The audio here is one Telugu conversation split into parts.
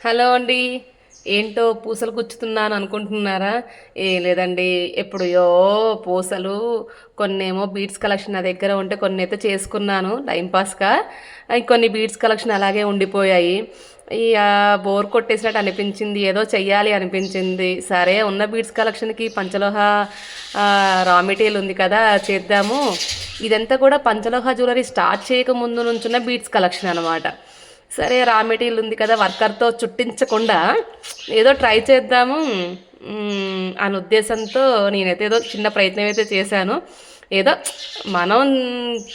హలో అండి. ఏంటో పూసలు గుచ్చుతున్నాను అనుకుంటున్నారా? ఏ లేదండి ఎప్పుడో పూసలు కొన్నేమో బీడ్స్ కలెక్షన్ నా దగ్గర ఉంటే కొన్ని అయితే చేసుకున్నాను టైంపాస్గా కొన్ని బీడ్స్ కలెక్షన్ అలాగే ఉండిపోయాయి. ఇక బోర్ కొట్టేసినట్టు అనిపించింది ఏదో చెయ్యాలి అనిపించింది. సరే ఉన్న బీడ్స్ కలెక్షన్కి పంచలోహ రా మెటీరియల్ ఉంది కదా చేద్దాము. ఇదంతా కూడా పంచలోహ జ్యువెలరీ స్టార్ట్ చేయక ముందు నుంచున్న బీడ్స్ కలెక్షన్ అనమాట సరే రా మెటీరియల్ ఉంది కదా వర్కర్తో చుట్టించకుండా ఏదో ట్రై చేద్దాము. అని అనే ఉద్దేశంతో నేనైతే ఏదో చిన్న ప్రయత్నం అయితే చేశాను. ఏదో మనం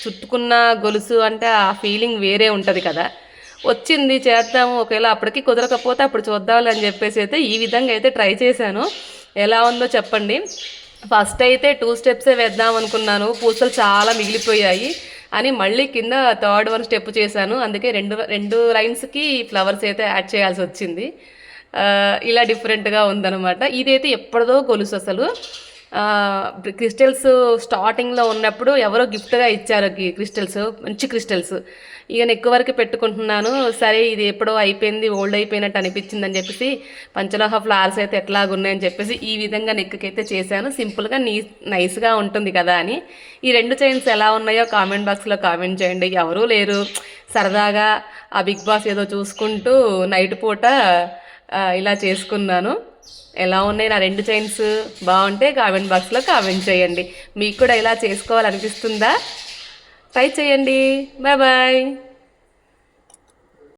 చుట్టుకున్న గొలుసు అంటే ఆ ఫీలింగ్ వేరే ఉంటుంది కదా. వచ్చింది చేద్దాము ఒకవేళ అప్పటికి కుదరకపోతే అప్పుడు చూద్దాం అని చెప్పేసి అయితే ఈ విధంగా అయితే ట్రై చేశాను. ఎలా ఉందో చెప్పండి. ఫస్ట్ అయితే టూ స్టెప్సే వేద్దాం అనుకున్నాను. పూసలు చాలా మిగిలిపోయాయి. అని మళ్ళీ కింద థర్డ్ వన్ స్టెప్ చేశాను. అందుకే రెండు రెండు లైన్స్కి ఫ్లవర్స్ అయితే యాడ్ చేయాల్సి వచ్చింది. ఇలా డిఫరెంట్గా ఉందన్నమాట. ఇదైతే ఎప్పటిదో గొలుసు అసలు. క్రిస్టల్స్ స్టార్టింగ్లో ఉన్నప్పుడు ఎవరో గిఫ్ట్గా ఇచ్చారు క్రిస్టల్స్ మంచి క్రిస్టల్స్ ఇక నేను ఎక్కువ వరకు పెట్టుకుంటున్నాను. సరే ఇది ఎప్పుడో అయిపోయింది ఓల్డ్ అయిపోయినట్టు అనిపించింది అని చెప్పేసి పంచలోహ ఫ్లవర్స్ అయితే ఎట్లాగున్నాయని చెప్పేసి ఈ విధంగా నెక్కకైతే చేశాను. సింపుల్గా నీ నైస్గా ఉంటుంది కదా అని. ఈ రెండు చైన్స్ ఎలా ఉన్నాయో కామెంట్ బాక్స్లో కామెంట్ చేయండి. ఎవరూ లేరు. సరదాగా ఆ బిగ్ బాస్ ఏదో చూసుకుంటూ నైట్ పూట ఇలా చేసుకున్నాను. ఎలా ఉన్నాయి నా రెండు చైన్స్? బాగుంటే కామెంట్ బాక్స్లో కామెంట్ చేయండి. మీకు కూడా ఇలా చేసుకోవాలనిపిస్తుందా? ట్రై చేయండి. Bye bye.